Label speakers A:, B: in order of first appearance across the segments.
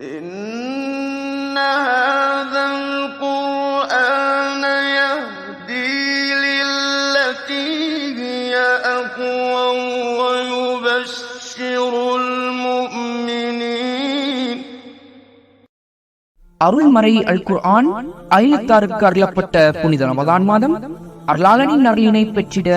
A: إن هذا القرآن يهدي للتي هي أقوم ويبشر المؤمنين
B: அருள்மறை அல் குர்ஆன் அயலத்தாருக்கு அருளப்பட்ட புனித ரமதான் மாதம் அருளாளனின் அருளினை பெற்றிட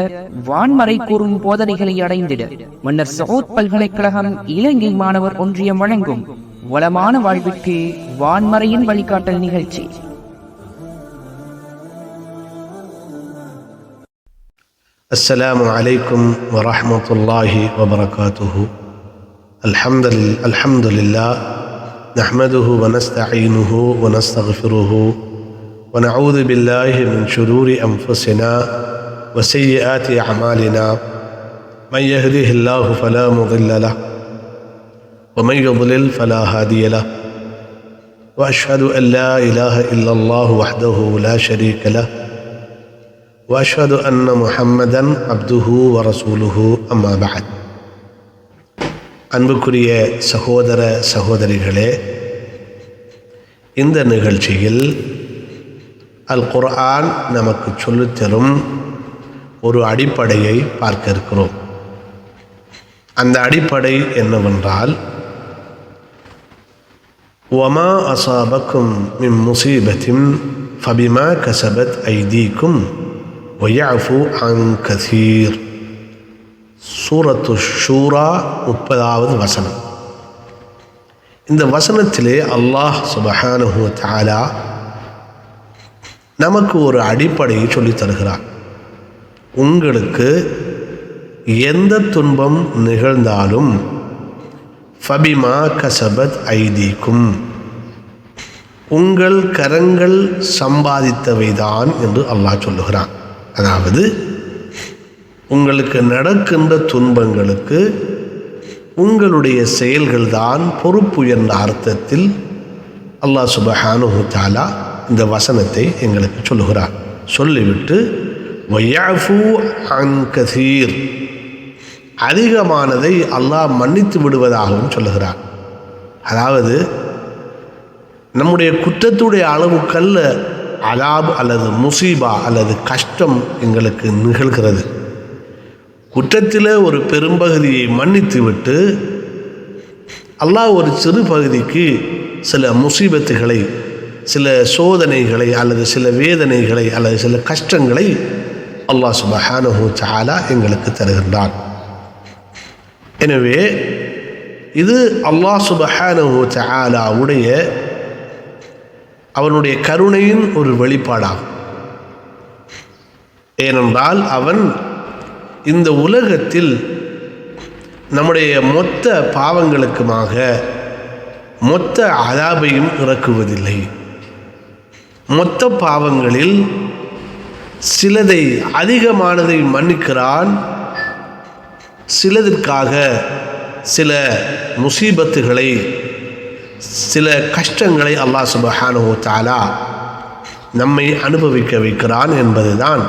B: வான்மறை கூறும் போதனைகளை அடைந்திட மன்னர் சகோத் பல்கலைக்கழகம் இலங்கை மாணவர் ஒன்றியம் வழங்கும் வளமான வாழ்விற்கு வான்மறையின் வழிகாட்டல் நிகழ்ச்சி
C: السلام عليكم ورحمة الله وبركاته الحمد لله, الحمد لله نحمده ونستعينه ونستغفره ونعوذ بالله من شرور أنفسنا وسيئات أعمالنا من يهده الله فلا مضل له ومن يضلل فلا هادي له. واشهد ان لا اله الا الله وحده لا شريك له. واشهد ان محمدا عبده ورسوله اما بعد. அன்புக்குரிய சகோதர சகோதரிகளே இந்த நிகழ்ச்சியில் அல் குர்ஆன் நமக்கு சொல்லித்தரும் ஒரு அடிப்படையை பார்க்க இருக்கிறோம். அந்த அடிப்படை என்னவென்றால் ஒமா அசாபக்கும் மிம் முசீபத்தின் ஃபபிமா கசபத் ஐதீக்கும் ஒயாஃபு அங் கசீர் சூரத்து ஷூரா முப்பதாவது வசனம் இந்த வசனத்திலே அல்லாஹ் சுபஹானஹு தாலா நமக்கு ஒரு அடிப்படையை சொல்லி தருகிறார் உங்களுக்கு எந்த துன்பம் நிகழ்ந்தாலும் ஃபபிமா கசபத் ஐதீக்கும். உங்கள் கரங்கள் சம்பாதித்தவைதான் என்று அல்லாஹ் சொல்லுகிறான். அதாவது உங்களுக்கு நடக்கின்ற துன்பங்களுக்கு உங்களுடைய செயல்கள்தான் பொறுப்பு என்ற அர்த்தத்தில் அல்லாஹ் சுபஹானு தாலா இந்த வசனத்தை எங்களுக்கு சொல்லுகிறார் சொல்லிவிட்டு வயாஃபு அன் கதீர் அதிகமானதை அல்லாஹ் மன்னித்து விடுவதாகவும் சொல்லுகிறார். அதாவது நம்முடைய குற்றத்துடைய அளவுக்கல்ல அலாப் அல்லது முசீபா அல்லது கஷ்டம் எங்களுக்கு நிகழ்கிறது. குற்றத்தில் ஒரு பெரும்பகுதியை மன்னித்து விட்டு அல்லாஹ் ஒரு சிறு பகுதிக்கு சில முசீபத்துகளை சில சோதனைகளை அல்லது சில வேதனைகளை அல்லது சில கஷ்டங்களை அல்லாஹ் சுபஹானு சாலா எங்களுக்கு தருகின்றான். எனவே இது அல்லாஹ் சுபஹானஹு தஆலாவுடைய அவனுடைய கருணையின் ஒரு வெளிப்பாடாகும். ஏனென்றால் அவன் இந்த உலகத்தில் நம்முடைய மொத்த பாவங்களுக்குமாக மொத்த அதாபையும் இறக்குவதில்லை. மொத்த பாவங்களில் சிலதை அதிகமானதை மன்னிக்கிறான் சிலதற்காக சில முசீபத்துகளை சில கஷ்டங்களை அல்லாஹ் சுபஹானு தாலா நம்மை அனுபவிக்க வைக்கிறான் என்பதுதான்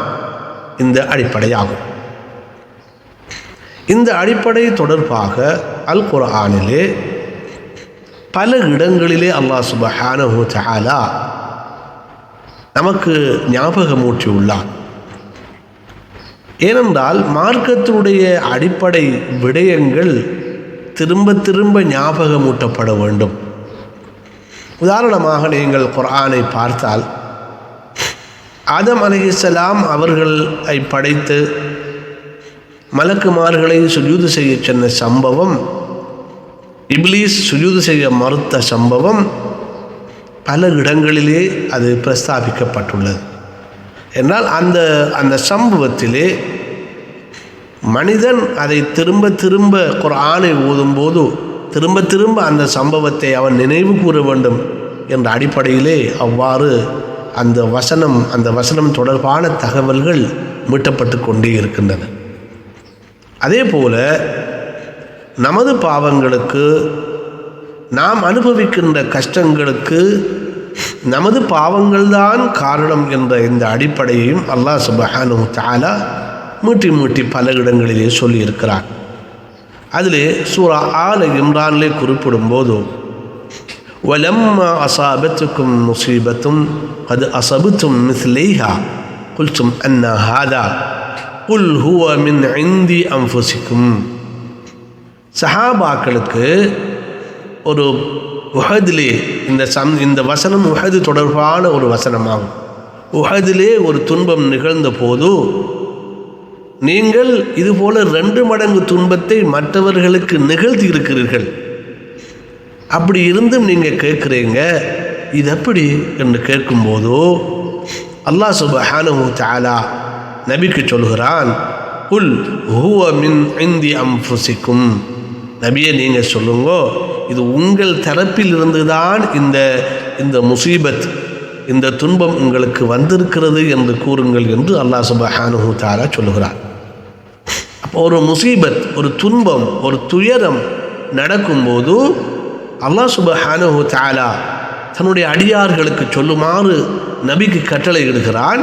C: இந்த அடிப்படையாகும். இந்த அடிப்படை தொடர்பாக அல் குர்ஆனிலே பல இடங்களிலே அல்லாஹ் சுபஹானஹு தாலா நமக்கு ஞாபகமூட்டியுள்ளார் ஏனென்றால் மார்க்கத்தினுடைய அடிப்படை விடயங்கள் திரும்ப திரும்ப ஞாபகமூட்டப்பட வேண்டும். உதாரணமாக நீங்கள் குர்ஆனை பார்த்தால் ஆதம் அலிஹிஸ்லாம் அவர்களை படைத்து மலக்குமார்களை சுஜூது செய்ய சென்ற சம்பவம் இப்லீஸ் சுஜூது செய்ய மறுத்த சம்பவம் பல இடங்களிலே அது பிரஸ்தாபிக்கப்பட்டுள்ளது. என்றால் அந்த அந்த சம்பவத்திலே மனிதன் அதை திரும்ப திரும்ப குரானை ஓதும்போது திரும்ப திரும்ப அந்த சம்பவத்தை அவன் நினைவு கூற வேண்டும் என்ற அடிப்படையிலே அவ்வாறு அந்த வசனம் அந்த வசனம் தொடர்பான தகவல்கள் மீட்டப்பட்டு கொண்டே இருக்கின்றன. அதே போல நமது பாவங்களுக்கு நாம் அனுபவிக்கின்ற கஷ்டங்களுக்கு நமது பாவங்கள்தான் காரணம் என்ற இந்த அடிப்படையையும் அல்லாஹ் சுபஹானு தாலா மீட்டி மீட்டி பல இடங்களிலே சொல்லியிருக்கிறார் அதிலே சூரா ஆல இம்ரானிலே குறிப்பிடும் போது ولما أصابتكم مصيبة قد أصبتم مثليها قلتم أن هذا قل هو من عند أنفسكم சஹாபாக்களுக்கு ஒரு உஹதிலே இந்த சம் இந்த வசனம் உஹது தொடர்பான ஒரு வசனமாகும். உஹதிலே ஒரு துன்பம் நிகழ்ந்த போது நீங்கள் இதுபோல ரெண்டு மடங்கு துன்பத்தை மற்றவர்களுக்கு நிகழ்த்தி இருக்கிறீர்கள். அப்படி இருந்தும் நீங்கள் கேட்குறீங்க இது எப்படி என்று கேட்கும்போதோ அல்லாஹ் சுபஹானு தாலா நபிக்கு சொல்கிறான் உல் ஹுவ மின் இந்தி அம்ஃபுசிக்கும். நபியை நீங்கள் சொல்லுங்கோ இது உங்கள் தரப்பில் இருந்துதான் இந்த இந்த முசீபத் இந்த துன்பம் உங்களுக்கு வந்திருக்கிறது என்று கூறுங்கள் என்று அல்லாஹ் சுபஹானு தாரா சொல்லுகிறார். அப்போ ஒரு முசீபத் ஒரு துன்பம் ஒரு துயரம் நடக்கும்போது அல்லாஹ் சுபஹானு தாலா தன்னுடைய அடியார்களுக்கு சொல்லுமாறு நபிக்கு கட்டளை இடுகிறான்.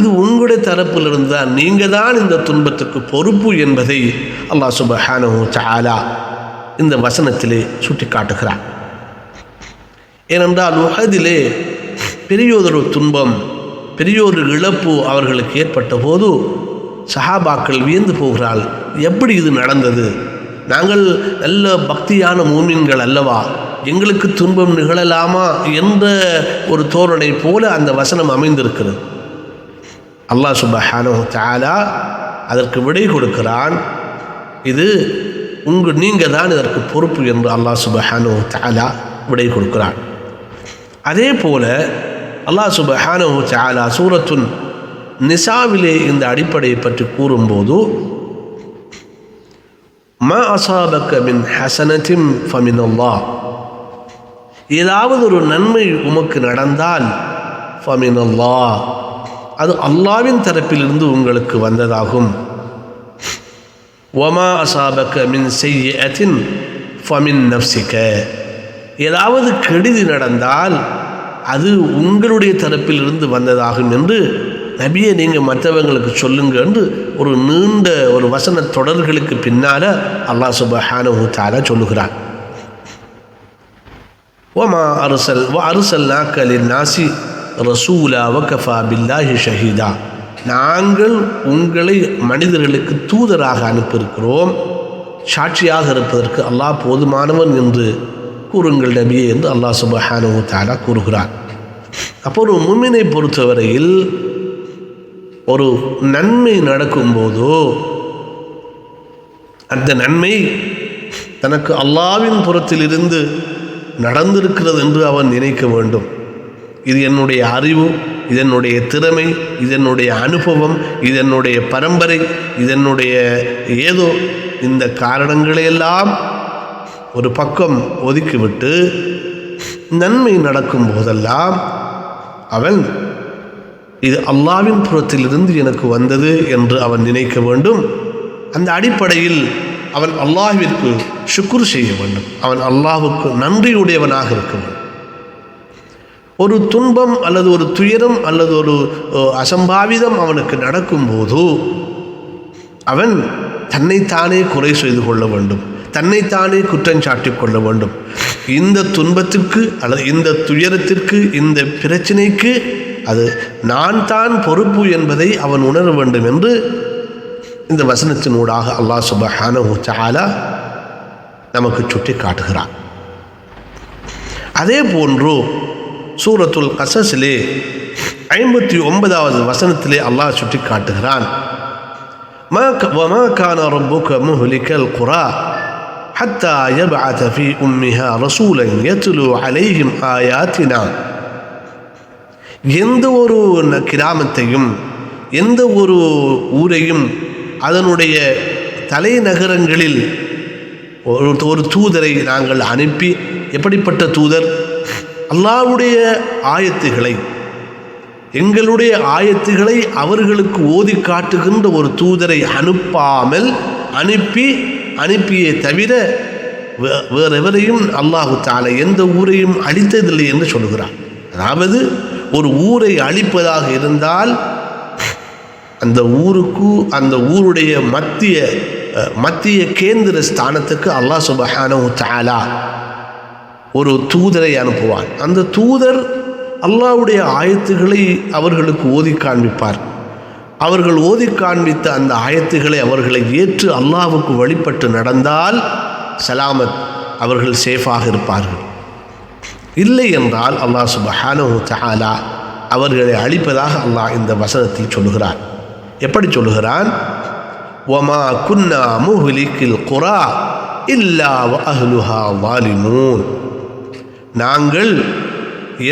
C: இது உங்களுடைய தரப்பிலிருந்து தான் நீங்கள் தான் இந்த துன்பத்துக்கு பொறுப்பு என்பதை அல்லாஹ் சுபஹானு தாலா இந்த வசனத்திலே சுட்டி காட்டுகிறார் ஏனென்றால் உகதிலே பெரியோதொரு துன்பம் பெரியோரு இழப்பு அவர்களுக்கு ஏற்பட்ட போது சஹாபாக்கள் வியந்து போகிறாள் எப்படி இது நடந்தது? நாங்கள் நல்ல பக்தியான மூமின்கள் அல்லவா? எங்களுக்கு துன்பம் நிகழலாமா? என்ற ஒரு தோரணை போல அந்த வசனம் அமைந்திருக்கிறது. அல்லாஹ் சுபஹானு தாலா அதற்கு விடை கொடுக்கிறான் இது உங்கள் நீங்கள் தான் இதற்கு பொறுப்பு என்று அல்லாஹ் சுபஹானு தாலா விடை கொடுக்கிறான். அதே போல அல்லாஹ் சுபஹானு தாலா சூரத்துன் நிசாவிலே இந்த அடிப்படையை பற்றி கூறும்போது மா அசாபக்க மின் ஹசனத்தின் ஃபமின் அல்லா ஏதாவது ஒரு நன்மை உமக்கு நடந்தால் ஃபமின் அல்லா அது அல்லாவின் தரப்பிலிருந்து உங்களுக்கு வந்ததாகும். ஒமா அசாபக்க மின் செய்யத்தின் ஃபமின் நப்சிக்க ஏதாவது கெடுதி நடந்தால் அது உங்களுடைய தரப்பிலிருந்து வந்ததாகும் என்று நபியை நீங்கள் மற்றவங்களுக்கு சொல்லுங்க என்று ஒரு நீண்ட ஒரு வசன தொடர்களுக்கு பின்னால அல்லாஹ் சுபஹானு தஆலா சொல்லுகிறான். ஒமா அருசல் வ அருசல் நாக்கலின் நாசி ரசூலா வக்கஃபா பில்லாஹி ஷஹீதா. நாங்கள் உங்களை மனிதர்களுக்கு தூதராக அனுப்பியிருக்கிறோம். சாட்சியாக இருப்பதற்கு அல்லாஹ் போதுமானவன் என்று கூறுங்கள் நபியே என்று அல்லாஹ் சுபஹானு தாரா கூறுகிறார் அப்போ ஒரு மும்மினை பொறுத்தவரையில் ஒரு நன்மை நடக்கும்போதோ அந்த நன்மை தனக்கு அல்லாவின் புறத்திலிருந்து நடந்திருக்கிறது என்று அவன் நினைக்க வேண்டும். இது என்னுடைய அறிவு. இதனுடைய திறமை இதனுடைய அனுபவம் இதனுடைய பரம்பரை இதனுடைய ஏதோ இந்த காரணங்களையெல்லாம் ஒரு பக்கம் ஒதுக்கிவிட்டு நன்மை நடக்கும் போதெல்லாம் அவன் இது அல்லாவின் புறத்திலிருந்து எனக்கு வந்தது என்று அவன் நினைக்க வேண்டும். அந்த அடிப்படையில் அவன் அல்லாஹிற்கு சுக்குர் செய்ய வேண்டும். அவன் அல்லாஹ்வுக்கு நன்றியுடையவனாக இருக்க வேண்டும். ஒரு துன்பம் அல்லது ஒரு துயரம் அல்லது ஒரு அசம்பாவிதம் அவனுக்கு நடக்கும்போது அவன் தன்னைத்தானே குறை செய்து கொள்ள வேண்டும். தன்னைத்தானே குற்றம் சாட்டி கொள்ள வேண்டும். இந்த துன்பத்திற்கு அல்லது இந்த துயரத்திற்கு இந்த பிரச்சனைக்கு அது நான் தான் பொறுப்பு என்பதை அவன் உணர வேண்டும் என்று இந்த வசனத்தினூடாக அல்லாஹ் சுபஹான தஆலா நமக்கு சுட்டி காட்டுகிறான் அதே போன்று சூரத்துல் கசஸிலே ஐம்பத்தி ஒன்பதாவது வசனத்திலே அல்லாஹ் சுட்டி காட்டுகிறான் ما ك- وما كان ربك مهلك القرى حتى يبعث في أمها رسولا يتلو عليهم آياتنا எந்த ஒரு ந- கிராமத்தையும் எந்த ஒரு ஊரையும் அதனுடைய தலைநகரங்களில் ஒரு ஒரு தூதரை நாங்கள் அனுப்பி எப்படிப்பட்ட தூதர் அல்லாவுடைய ஆயத்துகளை எங்களுடைய ஆயத்துகளை அவர்களுக்கு ஓதி காட்டுகின்ற ஒரு தூதரை அனுப்பாமல் அனுப்பி அனுப்பியே தவிர வே- வேறெவரையும் அல்லாஹு தாலா எந்த ஊரையும் அழித்ததில்லை என்று சொல்கிறார். அதாவது ஒரு ஊரை அழிப்பதாக இருந்தால் அந்த ஊருக்கு அந்த ஊருடைய மத்திய மத்திய கேந்திர ஸ்தானத்துக்கு அல்லாஹ் சுபஹானு தாலா ஒரு தூதரை அனுப்புவான். அந்த தூதர் அல்லாஹ்வுடைய ஆயத்துகளை அவர்களுக்கு ஓதி காண்பிப்பார். அவர்கள் ஓதி காண்பித்த அந்த ஆயத்துகளை அவர்களை ஏற்று அல்லாவுக்கு வழிபட்டு நடந்தால் சலாமத் அவர்கள் சேஃபாக இருப்பார்கள். இல்லை என்றால் அல்லாஹ் சுபஹானு தஹாலா அவர்களை அழிப்பதாக அல்லாஹ் இந்த வசனத்தில் சொல்லுகிறார் எப்படி சொல்லுகிறான்? ஒமா குன்னா முஹ்லிக்கில் குரா இல்லா அஹ்லுஹா வாலிமூன். நாங்கள்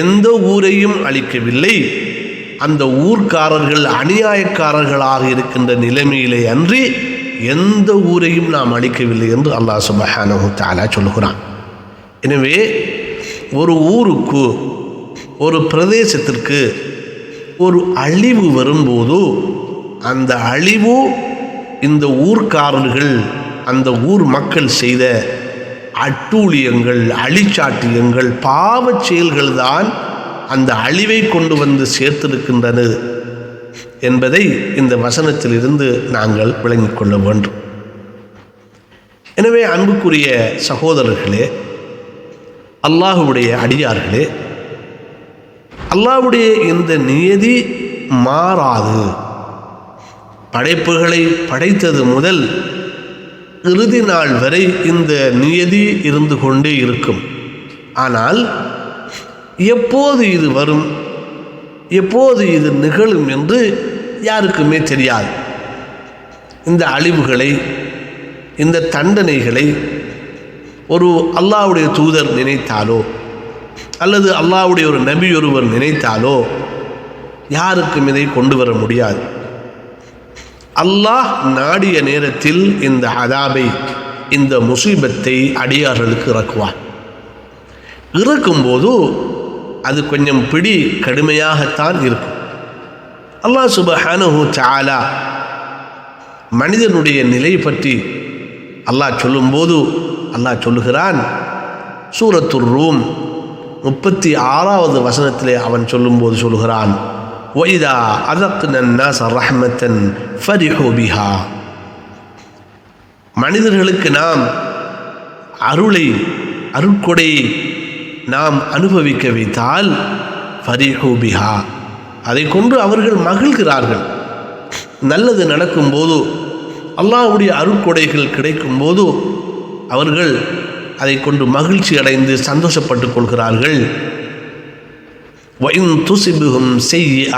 C: எந்த ஊரையும் அழிக்கவில்லை. அந்த ஊர்க்காரர்கள் அநியாயக்காரர்களாக இருக்கின்ற நிலைமையிலே அன்றி எந்த ஊரையும் நாம் அழிக்கவில்லை என்று அல்லாஹ் சுபஹானு தாலா சொல்லுகிறான். எனவே ஒரு ஊருக்கு ஒரு பிரதேசத்திற்கு ஒரு அழிவு வரும்போது அந்த அழிவு இந்த ஊர்க்காரர்கள் அந்த ஊர் மக்கள் செய்த அட்டூழியங்கள் அழிச்சாட்டியங்கள் பாவச் செயல்கள் தான் அந்த அழிவை கொண்டு வந்து சேர்த்திருக்கின்றன என்பதை இந்த வசனத்திலிருந்து நாங்கள் விளங்கிக் கொள்ள வேண்டும். எனவே அன்புக்குரிய சகோதரர்களே அல்லாஹுடைய அடியார்களே அல்லாஹுடைய இந்த நியதி மாறாது. படைப்புகளை படைத்தது முதல் இறுதி நாள் வரை இந்த நியதி இருந்து கொண்டே இருக்கும். ஆனால் எப்போது இது வரும்? எப்போது இது நிகழும் என்று யாருக்குமே தெரியாது. இந்த அழிவுகளை இந்த தண்டனைகளை ஒரு அல்லாவுடைய தூதர் நினைத்தாலோ அல்லது அல்லாவுடைய ஒரு நபி ஒருவர் நினைத்தாலோ யாருக்கும் இதை கொண்டு வர முடியாது. அல்லாஹ் நாடிய நேரத்தில் இந்த அதாபை இந்த முசீபத்தை அடியார்களுக்கு இறக்குவார் இறக்கும்போது அது கொஞ்சம் பிடி கடுமையாகத்தான் இருக்கும். அல்லாஹ் சுபஹானு சாலா மனிதனுடைய நிலை பற்றி அல்லாஹ் சொல்லும்போது அல்லாஹ் சொல்லுகிறான் சூரத்துர் ரூம் முப்பத்தி ஆறாவது வசனத்திலே அவன் சொல்லும்போது சொல்லுகிறான் ஒய்தா அதற்கு அதக்னன்னாஸ் ரஹ்மத்தன் ஃபரிஹோபிஹா மனிதர்களுக்கு நாம் அருளை அருட்கொடையை நாம் அனுபவிக்க வைத்தால் ஃபரிஹூபிஹா அதை கொண்டு அவர்கள் மகிழ்கிறார்கள். நல்லது நடக்கும்போது அல்லாவுடைய அருட்கொடைகள் கிடைக்கும்போது அவர்கள் அதை கொண்டு மகிழ்ச்சி அடைந்து சந்தோஷப்பட்டு கொள்கிறார்கள். துசிபுகும் செய்ய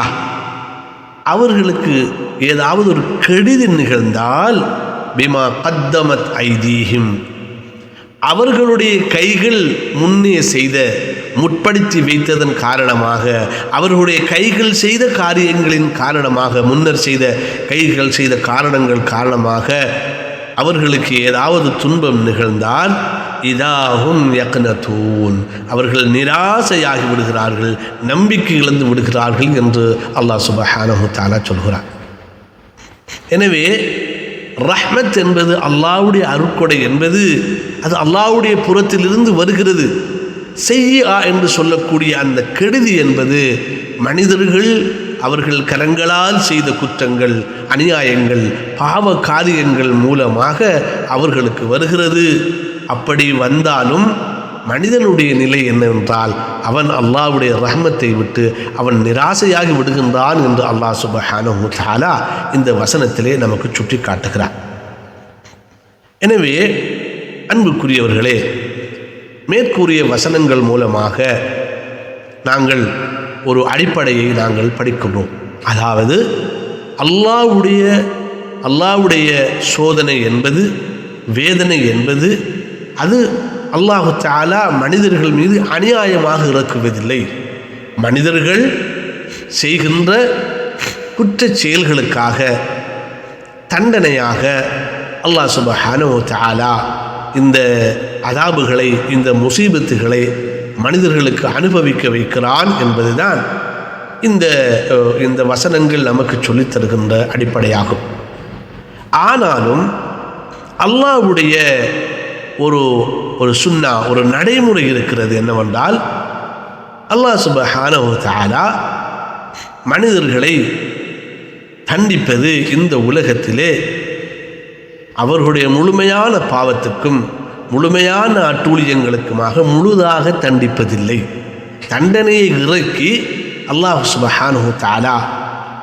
C: அவர்களுக்கு ஏதாவது ஒரு கெடுதி நிகழ்ந்தால் பிமா கத்தமத் ஐதீஹிம். அவர்களுடைய கைகள் முன்னே செய்த முற்படுத்தி வைத்ததன் காரணமாக அவர்களுடைய கைகள் செய்த காரியங்களின் காரணமாக முன்னர் செய்த கைகள் செய்த காரணங்கள் காரணமாக அவர்களுக்கு ஏதாவது துன்பம் நிகழ்ந்தால் இதாகும் யக்னதூன். அவர்கள் நிராசையாகி விடுகிறார்கள் நம்பிக்கை இழந்து விடுகிறார்கள் என்று அல்லாஹ் சுபஹானஹு தஆலா சொல்கிறார் எனவே ரஹ்மத் என்பது அல்லாவுடைய அருட்கொடை என்பது அது அல்லாஹ்வுடைய புறத்திலிருந்து வருகிறது. செய்யா என்று சொல்லக்கூடிய அந்த கெடுதி என்பது மனிதர்கள் அவர்கள் கரங்களால் செய்த குற்றங்கள் அநியாயங்கள் பாவ காரியங்கள் மூலமாக அவர்களுக்கு வருகிறது. அப்படி வந்தாலும் மனிதனுடைய நிலை என்னவென்றால் அவன் அல்லாஹ்வுடைய ரஹ்மத்தை விட்டு அவன் நிராசையாகி விடுகின்றான் என்று அல்லாஹ் சுபஹானஹு தாலா இந்த வசனத்திலே நமக்கு சுட்டி காட்டுகிறார் எனவே அன்புக்குரியவர்களே மேற்கூறிய வசனங்கள் மூலமாக நாங்கள் ஒரு அடிப்படையை நாங்கள் படிக்கிறோம் அதாவது அல்லாஹ்வுடைய அல்லாஹ்வுடைய சோதனை என்பது வேதனை என்பது அது அல்லாஹு தாலா மனிதர்கள் மீது அநியாயமாக இறக்குவதில்லை. மனிதர்கள் செய்கின்ற குற்ற செயல்களுக்காக தண்டனையாக அல்லாஹ் சுபஹானு தாலா இந்த அதாபுகளை இந்த முசீபத்துகளை மனிதர்களுக்கு அனுபவிக்க வைக்கிறான் என்பதுதான் இந்த இந்த வசனங்கள் நமக்கு சொல்லித் தருகின்ற அடிப்படையாகும். ஆனாலும் அல்லாஹ்வுடைய ஒரு ஒரு சுன்னா ஒரு நடைமுறை இருக்கிறது என்னவென்றால் அல்லாஹ் சுபஹானஹு தாலா மனிதர்களை தண்டிப்பது இந்த உலகத்திலே அவர்களுடைய முழுமையான பாவத்துக்கும் முழுமையான அட்டூழியங்களுக்குமாக முழுதாக தண்டிப்பதில்லை. தண்டனையை இறக்கி அல்லாஹ் சுபஹானு தாலா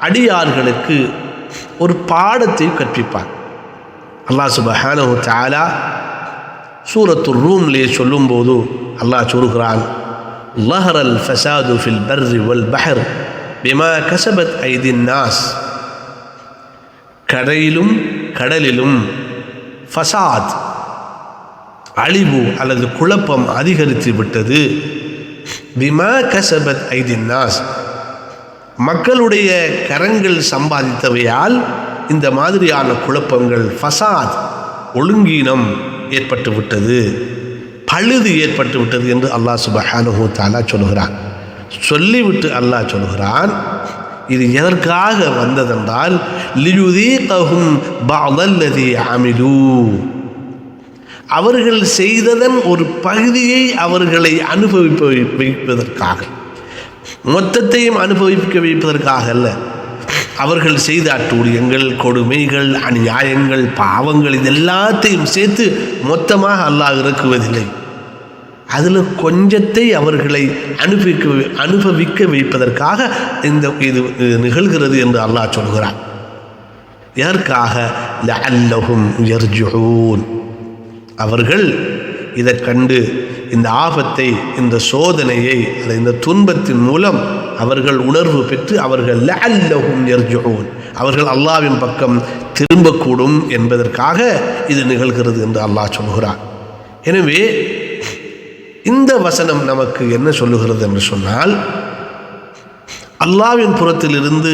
C: அடியார்களுக்கு ஒரு பாடத்தை கற்பிப்பார். அல்லாஹ் சுபஹானு தாலா சூரத்து ரூம்லே சொல்லும்போது அல்லாஹ் சொல்கிறான் லஹரல் ஃபசாது ஃபில் பர்ரி வல் பஹர் பிமா கசபத் ஐதின் நாஸ். கடையிலும் கடலிலும் ஃபசாத் அழிவு அல்லது குழப்பம் அதிகரித்து விட்டது. பிமா கசபத் ஐதின் நாஸ். மக்களுடைய கரங்கள் சம்பாதித்தவையால் இந்த மாதிரியான குழப்பங்கள் ஃபசாத் ஒழுங்கீனம் ஏற்பட்டு விட்டது பழுது ஏற்பட்டு விட்டது என்று அல்லாஹ் சுபஹானுஹு தாலா சொல்கிறான் சொல்லிவிட்டு அல்லாஹ் சொல்கிறான் இது எதற்காக வந்ததென்றால் லியுதீகஹும் பஅதல்லதி அமிலு. அவர்கள் செய்ததன் ஒரு பகுதியை அவர்களை அனுபவிப்ப வைப்பதற்காக. மொத்தத்தையும் அனுபவிக்க வைப்பதற்காக அல்ல. அவர்கள் செய்த அட்டூழியங்கள் கொடுமைகள் அநியாயங்கள் பாவங்கள் இது எல்லாத்தையும் சேர்த்து மொத்தமாக அல்லாஹ் இறக்குவதில்லை. அதில் கொஞ்சத்தை அவர்களை அனுபவிக்க அனுபவிக்க வைப்பதற்காக இந்த இது நிகழ்கிறது என்று அல்லாஹ் சொல்கிறார் எதற்காக? லஅல்லஹும் அவர்கள் இதை கண்டு இந்த ஆபத்தை இந்த சோதனையை அல்லது இந்த துன்பத்தின் மூலம் அவர்கள் உணர்வு பெற்று அவர்கள் லல்லகும் யர்ஜுஊன். அவர்கள் அல்லாவின் பக்கம் திரும்பக்கூடும் என்பதற்காக இது நிகழ்கிறது என்று அல்லாஹ் சொல்கிறார் எனவே இந்த வசனம் நமக்கு என்ன சொல்லுகிறது என்று சொன்னால் அல்லாவின் புறத்திலிருந்து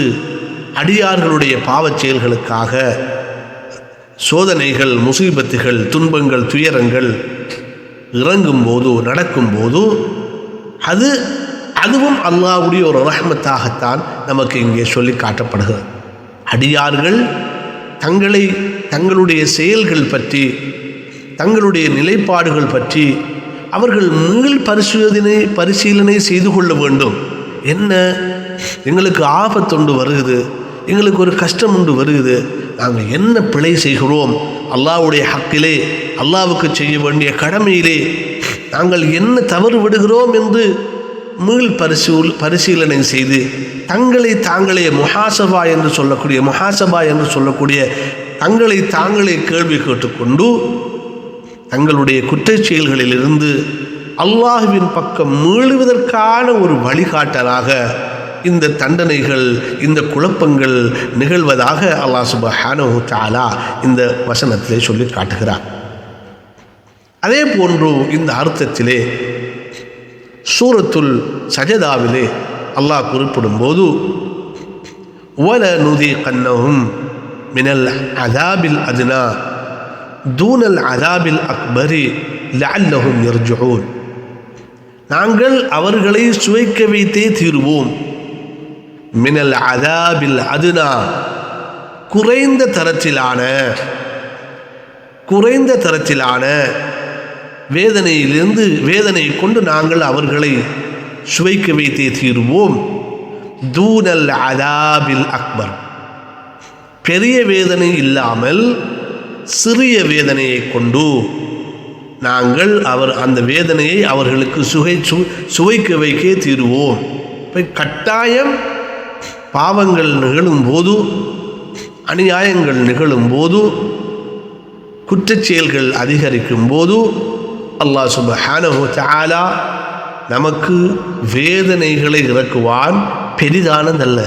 C: அடியார்களுடைய பாவச் செயல்களுக்காக சோதனைகள் முசீபத்துகள் துன்பங்கள் துயரங்கள் இறங்கும் போதோ நடக்கும் போதோ அது அதுவும் அல்லாஹ்வுடைய ஒரு ரஹ்மத்தாகத்தான் நமக்கு இங்கே சொல்லி காட்டப்படுகிறது. அடியார்கள் தங்களை தங்களுடைய செயல்கள் பற்றி தங்களுடைய நிலைப்பாடுகள் பற்றி அவர்கள் மீள் பரிசோதனை பரிசீலனை செய்து கொள்ள வேண்டும். என்ன? எங்களுக்கு ஆபத்தொண்டு வருகிறது எங்களுக்கு ஒரு கஷ்டம் உண்டு வருகிறது நாங்கள் என்ன பிழை செய்கிறோம்? அல்லாஹ்வுடைய ஹக்கிலே அல்லாவுக்கு செய்ய வேண்டிய கடமையிலே நாங்கள் என்ன தவறு விடுகிறோம் என்று மீள் பரிசு பரிசீலனை செய்து தங்களை தாங்களே முஹாசபா என்று சொல்லக்கூடிய முஹாசபா என்று சொல்லக்கூடிய தங்களை தாங்களே கேள்வி கேட்டுக்கொண்டு தங்களுடைய குற்றச் செயல்களிலிருந்து அல்லாஹுவின் பக்கம் மீளுவதற்கான ஒரு வழிகாட்டலாக இந்த தண்டனைகள் இந்த குழப்பங்கள் நிகழ்வதாக அல்லாஹ் சுபஹானு தாலா இந்த வசனத்திலே சொல்லி காட்டுகிறார். அதே போன்று இந்த அர்த்தத்திலே சூரத்துல் சஜதாவிலே அல்லாஹ் குறிப்பிடும்போது வல நுதி கண்ணவும் மினல் அதாபில் அதுனா தூனல் அதாபில் அக்பரி லஅல்லஹும் யர்ஜுஊன் நாங்கள் அவர்களை சுவைக்க வைத்தே தீருவோம். மினல் அதாபில் அதுனா குறைந்த தரத்திலான குறைந்த தரத்திலான வேதனையிலிருந்து வேதனை கொண்டு நாங்கள் அவர்களை சுவைக்க வைத்தே தீருவோம். தூனல் அதாபில் அக்பர். பெரிய வேதனை இல்லாமல் சிறிய வேதனையை கொண்டு நாங்கள் அவர் அந்த வேதனையை அவர்களுக்கு சுகை சு சுவைக்க வைக்கே தீருவோம். இப்போ கட்டாயம் பாவங்கள் நிகழும்போது அநியாயங்கள் நிகழும்போது குற்றச்செயல்கள் அதிகரிக்கும் போது அல்லாஹ் சுபஹானஹு தாலா நமக்கு வேதனைகளை இறக்குவான் பெரிதானதல்ல.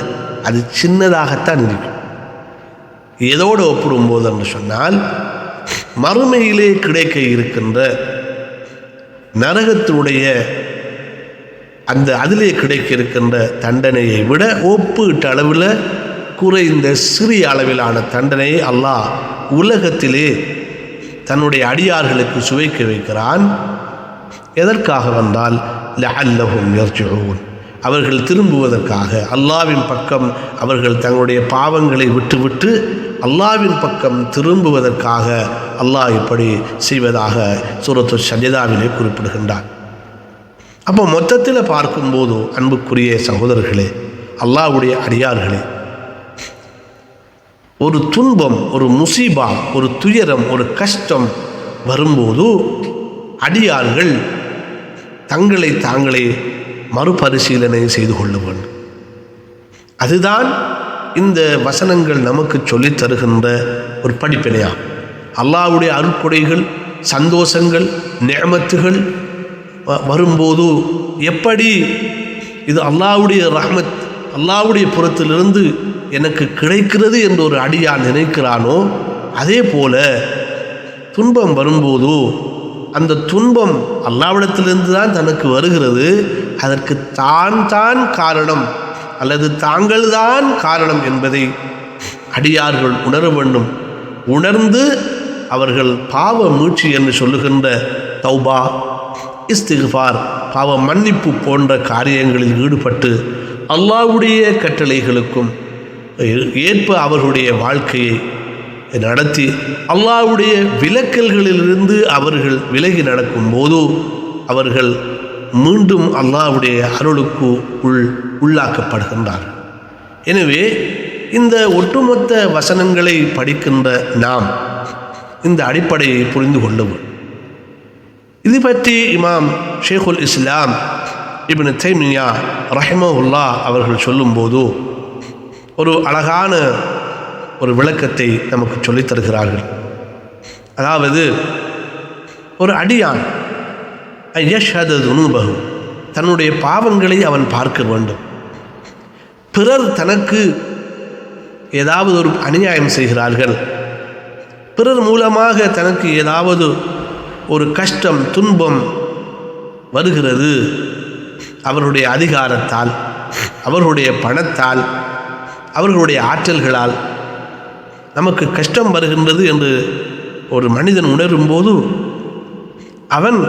C: அது சின்னதாகத்தான் இருக்கும் எதோடு ஒப்பிடும்போது என்று சொன்னால் மறுமையிலே கிடைக்க இருக்கின்ற நரகத்தினுடைய அந்த அதிலே கிடைக்க இருக்கின்ற தண்டனையை விட ஒப்பீட்டு அளவில் குறைந்த சிறிய அளவிலான தண்டனையை அல்லாஹ் உலகத்திலே தன்னுடைய அடியார்களுக்கு சுவைக்க வைக்கிறான். எதற்காக வந்தால் லஹல்லஹும் யர்ஜுஊன். அவர்கள் திரும்புவதற்காக. அல்லாவின் பக்கம் அவர்கள் தங்களுடைய பாவங்களை விட்டுவிட்டு அல்லாவின் பக்கம் திரும்புவதற்காக அல்லாஹ் இப்படி செய்வதாக சூரத்து சஜிதாவிலே குறிப்பிடுகின்றார் அப்போ மொத்தத்தில் பார்க்கும்போது அன்புக்குரிய சகோதரர்களே அல்லாஹ்வுடைய அடியார்களே ஒரு துன்பம் ஒரு முசீபா ஒரு துயரம் ஒரு கஷ்டம் வரும்போது அடியார்கள் தங்களை தாங்களே மறுபரிசீலனை செய்து கொள்ள வேண்டும் அதுதான் இந்த வசனங்கள் நமக்கு சொல்லித் தருகின்ற ஒரு படிப்பினையாகும் அல்லாவுடைய அருட்கொடைகள் சந்தோஷங்கள் நேமத்துகள் வ- வரும்போது எப்படி இது அல்லாவுடைய ரஹ்மத் அல்லாவுடைய புறத்திலிருந்து எனக்கு கிடைக்கிறது என்று ஒரு அடியான் நினைக்கிறானோ அதே போல துன்பம் வரும்போதோ அந்த துன்பம் அல்லாவிடத்திலிருந்து தான் தனக்கு வருகிறது. அதற்கு தான் தான் காரணம் அல்லது தாங்கள்தான் காரணம் என்பதை அடியார்கள் உணர வேண்டும். உணர்ந்து அவர்கள் பாவ மூச்சு என்று சொல்லுகின்ற தௌபா இஸ்திஃபார் பாவ மன்னிப்பு போன்ற காரியங்களில் ஈடுபட்டு அல்லாவுடைய கட்டளைகளுக்கும் ஏற்ப அவர்களுடைய வாழ்க்கையை நடத்தி அல்லாஹ்வுடைய விலக்கல்களிலிருந்து அவர்கள் விலகி நடக்கும்போது அவர்கள் மீண்டும் அல்லாவுடைய அருளுக்கு உள் உள்ளாக்கப்படுகின்றார்கள் எனவே இந்த ஒட்டுமொத்த வசனங்களை படிக்கின்ற நாம் இந்த அடிப்படையை புரிந்து கொள்ளவும். இது பற்றி இமாம் ஷேகுல் இஸ்லாம் இப்னு தைமியா ரஹிமஹுல்லா அவர்கள் சொல்லும்போதோ ஒரு அழகான ஒரு விளக்கத்தை நமக்கு சொல்லித் தருகிறார்கள். அதாவது ஒரு அடியான் யஷது துணுபகு தன்னுடைய பாவங்களை அவன் பார்க்க வேண்டும். பிறர் தனக்கு ஏதாவது ஒரு அநியாயம் செய்கிறார்கள். பிறர் மூலமாக தனக்கு ஏதாவது ஒரு கஷ்டம் துன்பம் வருகிறது. அவருடைய அதிகாரத்தால் அவர்களுடைய பணத்தால் அவர்களுடைய ஆற்றல்களால் நமக்கு கஷ்டம் வருகின்றது என்று ஒரு மனிதன் உணரும்போது அவன்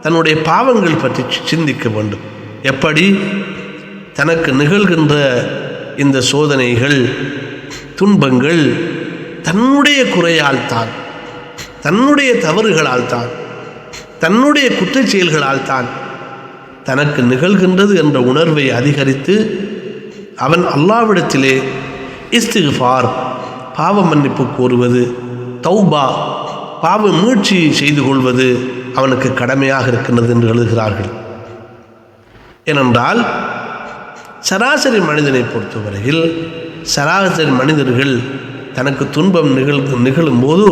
C: தன்னுடைய பாவங்கள் பற்றி சிந்திக்க வேண்டும். எப்படி? தனக்கு நிகழ்கின்ற இந்த சோதனைகள் துன்பங்கள் தன்னுடைய குறையால் தான் தன்னுடைய தவறுகளால் தான் தன்னுடைய குற்றச்செயல்களால் தான் தனக்கு நிகழ்கின்றது என்ற உணர்வை அதிகரித்து அவன் அல்லாவிடத்திலே இஸ்திஃபார் பாவ மன்னிப்பு கோருவது தௌபா பாவ மீழ்ச்சி செய்து கொள்வது அவனுக்கு கடமையாக இருக்கின்றது என்று எழுதுகிறார்கள். ஏனென்றால் சராசரி மனிதனை பொறுத்தவரையில் சராசரி மனிதர்கள் தனக்கு துன்பம் நிகழ் நிகழும்போது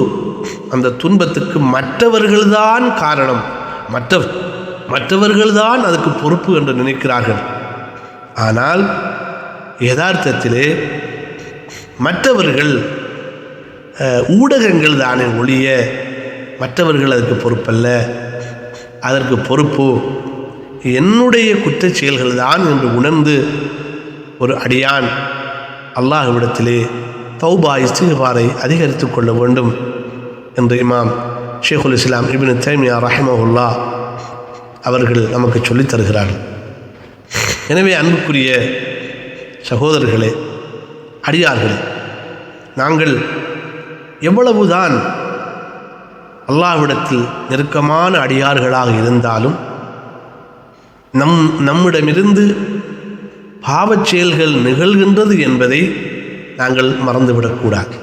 C: அந்த துன்பத்துக்கு மற்றவர்கள்தான் காரணம். மற்ற மற்றவர்கள்தான் அதுக்கு பொறுப்பு என்று நினைக்கிறார்கள். ஆனால் யதார்த்தத்திலே மற்றவர்கள் ஊடகங்கள் தானே ஒழிய மற்றவர்கள் அதுக்கு பொறுப்பல்ல. அதற்கு பொறுப்பு என்னுடைய குற்றச் செயல்கள் தான் என்று உணர்ந்து ஒரு அடியான் அல்லாஹ்விடத்திலே தௌபா இஸ்திகாரை அதிகரித்து கொள்ள வேண்டும் என்று இமாம் ஷேகுல் இஸ்லாம் இபின் தைமியா ரஹிமஹுல்லா அவர்கள் நமக்கு சொல்லித் தருகிறார்கள். எனவே அன்புக்குரிய சகோதரர்களே அடியார்களே நாங்கள் எவ்வளவுதான் அல்லாவிடத்தில் நெருக்கமான அடியார்களாக இருந்தாலும் நம் நம்மிடமிருந்து பாவச் செயல்கள் நிகழ்கின்றது என்பதை நாங்கள் மறந்துவிடக்கூடாது.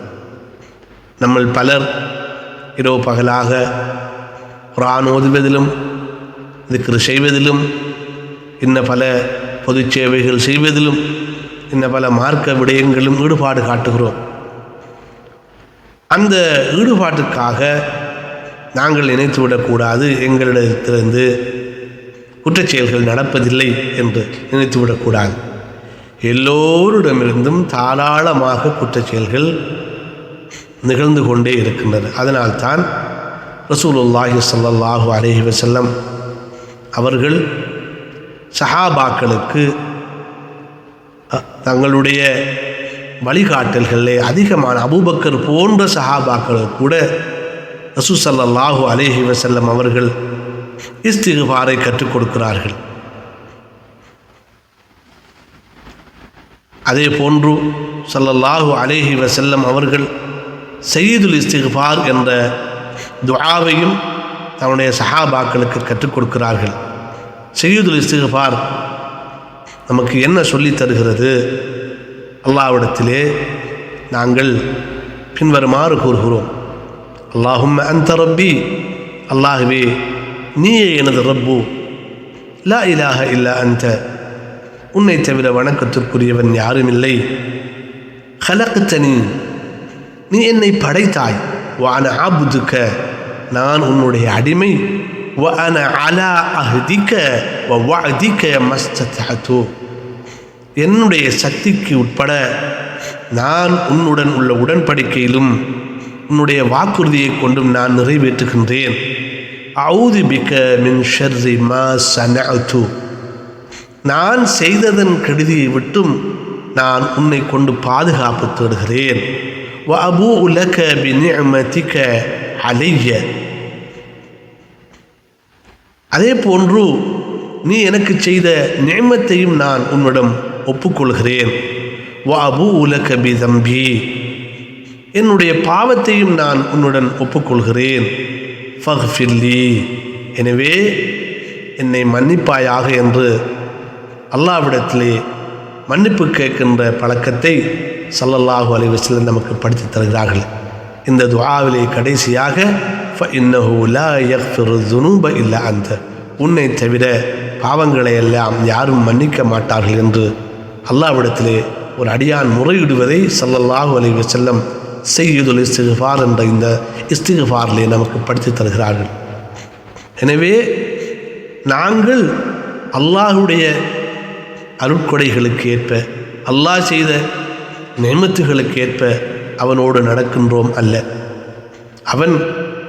C: நம்மள் பலர் இரவு பகலாக குரான் ஓதுவதிலும் திக்ரு செய்வதிலும் இன்ன பல பொதுச் சேவைகள் செய்வதிலும் இந்த பல மார்க்க விடயங்களும் ஈடுபாடு காட்டுகிறோம். அந்த ஈடுபாட்டுக்காக நாங்கள் நினைத்து விடக்கூடாது எங்களிடத்திலிருந்து குற்றச்செயல்கள் நடப்பதில்லை என்று நினைத்து விடக்கூடாது. எல்லோரிடமிருந்தும் தாராளமாக குற்றச்செயல்கள் நிகழ்ந்து கொண்டே இருக்கின்றன. அதனால்தான் ரசூலுல்லாஹி சல்லாஹூ அலைஹி வசல்லம் அவர்கள் சஹாபாக்களுக்கு தங்களுடைய வழிகாட்டல்களில் அதிகமான அபூபக்கர் போன்ற சஹாபாக்களுக்கு கூட ரசூசல்லாஹூ அலேஹி வசல்லம் அவர்கள் இஸ்திகுபாரை கற்றுக் கொடுக்கிறார்கள். அதே போன்று சல்லல்லாஹு அலேஹி வசல்லம் அவர்கள் சயீதுல் இஸ்திகுபார் என்ற துஆவையும் தன்னுடைய சஹாபாக்களுக்கு கற்றுக் கொடுக்கிறார்கள். சயீதுல் இஸ்திகுபார் நமக்கு என்ன சொல்லித் தருகிறது? அல்லாவிடத்திலே நாங்கள் பின்வருமாறு கூறுகிறோம். அல்லாஹும் அந்த ரப்பி. அல்லாஹுவே நீயே எனது ரப்பு. லா இலாக இல்லா அந்த உன்னை தவிர வணக்கத்திற்குரியவன் யாரும் இல்லை. ஹலக்குத்தனி நீ என்னை படைத்தாய். வான ஆபுதுக்க நான் உன்னுடைய அடிமை. وأنا على அஹ்திக்க வ வஅதிக்க மஸ்ததஅது என்னுடைய சக்திக்கு உட்பட நான் உன்னுடன் உள்ள உடன்படிக்கையிலும் உன்னுடைய வாக்குறுதியை கொண்டும் நான் நிறைவேற்றுகின்றேன். அவுதி பிக்க மின் ஷர்ரி மா நான் செய்ததன் கெடுதியை விட்டும் நான் உன்னை கொண்டு பாதுகாப்பு தேடுகிறேன். வ அபூ உலக பிநிஅமதிக அலைய. அதே போன்று நீ எனக்கு செய்த நியமத்தையும் நான் உன்னிடம் ஒப்புக்கொள்கிறேன். வாபு அபூ உலக பிதம்பி என்னுடைய பாவத்தையும் நான் உன்னுடன் ஒப்புக்கொள்கிறேன். ஃபஹ்ஃபில்லி எனவே என்னை மன்னிப்பாயாக என்று அல்லாவிடத்திலே மன்னிப்பு கேட்கின்ற பழக்கத்தை சல்லல்லாஹு அலைவசில் நமக்கு படித்து தருகிறார்கள். இந்த துவாவிலே கடைசியாக இல்ல அந்த உன்னை தவிர பாவங்களை எல்லாம் யாரும் மன்னிக்க மாட்டார்கள் என்று அல்லாவிடத்திலே ஒரு அடியான் முறையிடுவதை சல்லல்லாஹு அலைவ செல்லம் செய்யுதுல் இஸ்திகுஃபார் என்ற இந்த இஸ்திகுஃபாரிலே நமக்கு படித்து தருகிறார்கள். எனவே நாங்கள் அல்லாஹுடைய அருட்கொடைகளுக்கு ஏற்ப அல்லாஹ் செய்த நியமத்துகளுக்கு ஏற்ப அவனோடு நடக்கின்றோம் அல்ல. அவன்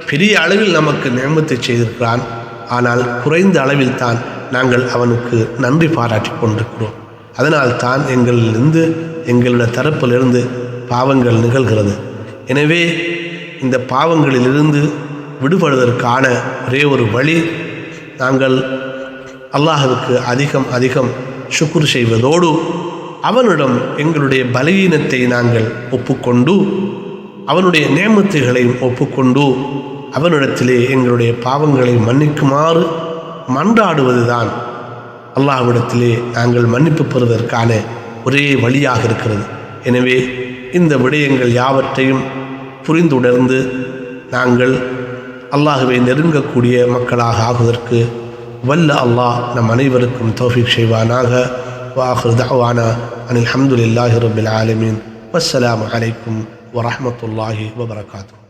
C: பெரிய அளவில் நமக்கு நியமத்தை செய்திருக்கிறான். ஆனால் குறைந்த அளவில் தான் நாங்கள் அவனுக்கு நன்றி பாராட்டி கொண்டிருக்கிறோம். அதனால் தான் எங்களிலிருந்து எங்களுடைய தரப்பிலிருந்து பாவங்கள் நிகழ்கிறது. எனவே இந்த பாவங்களிலிருந்து விடுபடுவதற்கான ஒரே ஒரு வழி நாங்கள் அல்லாஹுக்கு அதிகம் அதிகம் சுக்குர் செய்வதோடு அவனிடம் எங்களுடைய பலவீனத்தை நாங்கள் ஒப்புக்கொண்டு அவனுடைய நேமத்துகளையும் ஒப்புக்கொண்டு அவனிடத்திலே எங்களுடைய பாவங்களை மன்னிக்குமாறு மன்றாடுவதுதான். அல்லாஹ்விடத்திலே நாங்கள் மன்னிப்பு பெறுவதற்கான ஒரே வழியாக இருக்கிறது. எனவே இந்த விடயங்கள் யாவற்றையும் புரிந்துணர்ந்து நாங்கள் அல்லாஹுவை நெருங்கக்கூடிய மக்களாக ஆகுவதற்கு வல்ல அல்லாஹ் நம் அனைவருக்கும் தௌஃபீக் செய்வானாக. வாஹர் தவானா அனில் அஹமதுல்லாஹி ரபில் ஆலமீன். வஸ்ஸலாமு அலைக்கும் வரமத்துல்லாஹி வபரகாத்தூ